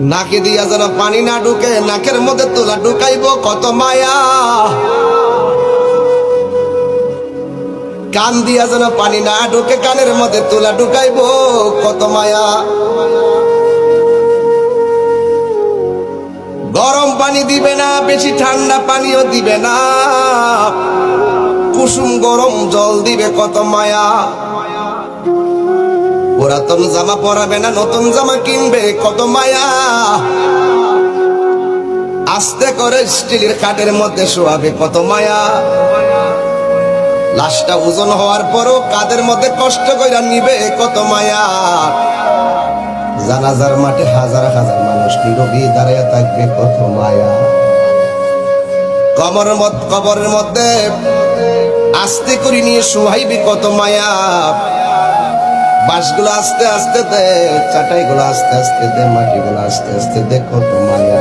নাকে দিয়া যেন পানি না ঢুকে, নাকের মধ্যে তোলা ঢুকাইব, কত মায়া। কান দিয়া যেন পানি না ঢুকে, কানের মধ্যে তোলা ঢুকাইব, কত মায়া। গরম পানি দিবে না, বেশি ঠান্ডা পানিও দিবে না। কুসুম গরম জল দিবে, কত মায়া। পুরাতন জামা পরাবে না, নতুন জামা কিনবে, কত মায়া। আস্তে করে স্টিলের কাঠের মধ্যে শোয়াবে কত মায়া। লাশটা ওজন হওয়ার পরও কাদের মধ্যে কষ্ট কইরা নিবে কত মায়া। জানাজার মাঠে হাজার হাজার মানুষ কি নীরবি দাঁড়াইয়া থাকবে কত মায়া। কবরের মধ্যে কবরের মধ্যে আস্তে করে নিয়ে শুহাইবি কত মায়া। বাঁশগুলো আস্তে আস্তে দে চাটাইগুলো আস্তে আস্তে দে মাটিগুলো আস্তে আস্তে দেখো কত মায়া।